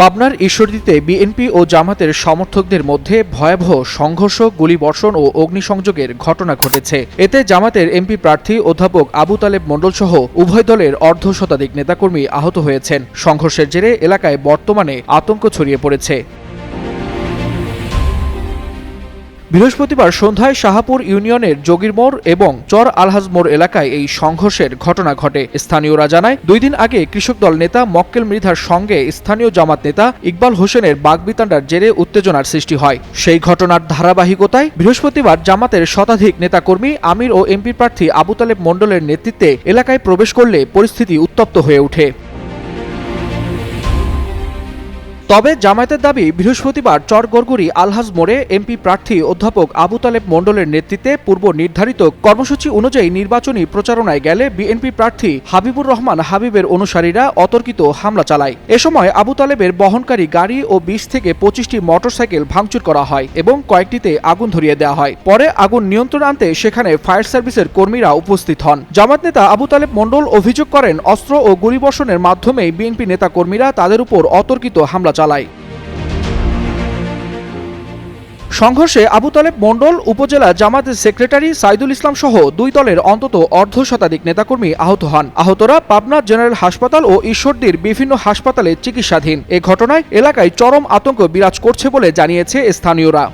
পাবনার ঈশ্বরদীতে বিএনপি ও জামাতের সমর্থকদের মধ্যে ভয়াবহ সংঘর্ষ, গুলিবর্ষণ ও অগ্নিসংযোগের ঘটনা ঘটেছে। এতে জামাতের এমপি প্রার্থী অধ্যাপক আবু তালেব মণ্ডল সহ উভয় দলের অর্ধ শতাধিক নেতাকর্মী আহত হয়েছেন। সংঘর্ষের জেরে এলাকায় বর্তমানে আতঙ্ক ছড়িয়ে পড়েছে। বৃহস্পতিবার সন্ধ্যায় শাহাপুর ইউনিয়নের যোগীরমোড় এবং চর আলহাজ মোড় এলাকায় এই সংঘর্ষের ঘটনা ঘটে। স্থানীয়রা জানায়, দুই দিন আগে কৃষক দল নেতা মক্কেল মৃধার সঙ্গে স্থানীয় জামাত নেতা ইকবাল হোসেনের বাগবিতান্ডার জেরে উত্তেজনার সৃষ্টি হয়। সেই ঘটনার ধারাবাহিকতায় বৃহস্পতিবার জামাতের শতাধিক নেতাকর্মী, আমির ও এমপি প্রার্থী আবু তালেব মণ্ডলের নেতৃত্বে এলাকায় প্রবেশ করলে পরিস্থিতি উত্তপ্ত হয়ে ওঠে। তবে জামায়াতের দাবি, বৃহস্পতিবার চরগড়গুড়ি আলহাজ মোড়ে এমপি প্রার্থী অধ্যাপক আবু তালেব মণ্ডলের নেতৃত্বে পূর্ব নির্ধারিত কর্মসূচি অনুযায়ী নির্বাচনী প্রচারণায় গেলে বিএনপি প্রার্থী হাবিবুর রহমান হাবিবের অনুসারীরা অতর্কিত হামলা চালায়। এ সময় আবু তালেবের বহনকারী গাড়ি ও বিশ থেকে পঁচিশটি মোটরসাইকেল ভাঙচুর করা হয় এবং কয়েকটিতে আগুন ধরিয়ে দেওয়া হয়। পরে আগুন নিয়ন্ত্রণ আনতে সেখানে ফায়ার সার্ভিসের কর্মীরা উপস্থিত হন। জামাত নেতা আবু তালেব মণ্ডল অভিযোগ করেন, অস্ত্র ও গুলিবর্ষণের মাধ্যমে বিএনপি নেতা কর্মীরা তাদের উপর অতর্কিত হামলা চালায়। সংঘর্ষে আবু তালেব মণ্ডল, উপজেলা জামাতের সেক্রেটারি সাইদুল ইসলাম সহ দুই দলের অন্তত অর্ধ শতাধিক নেতাকর্মী আহত হন। আহতরা পাবনা জেনারেল হাসপাতাল ও ঈশ্বরদীর বিভিন্ন হাসপাতালে চিকিৎসাধীন। এ ঘটনায় এলাকায় চরম আতঙ্ক বিরাজ করছে বলে জানিয়েছে স্থানীয়রা।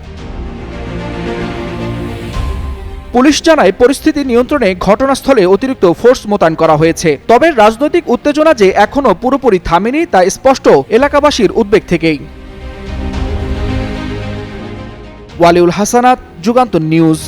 পুলিশ জানায় পরিস্থিতি নিয়ন্ত্রণে ঘটনাস্থলে অতিরিক্ত ফোর্স মোতায়েন করা হয়েছে। তবে রাজনৈতিক উত্তেজনা যে এখনও পুরোপুরি থামেনি তা স্পষ্ট এলাকাবাসীর উদ্বেগ থেকেই। ওয়ালিউল হাসানাত যুগান্ত নিউজ।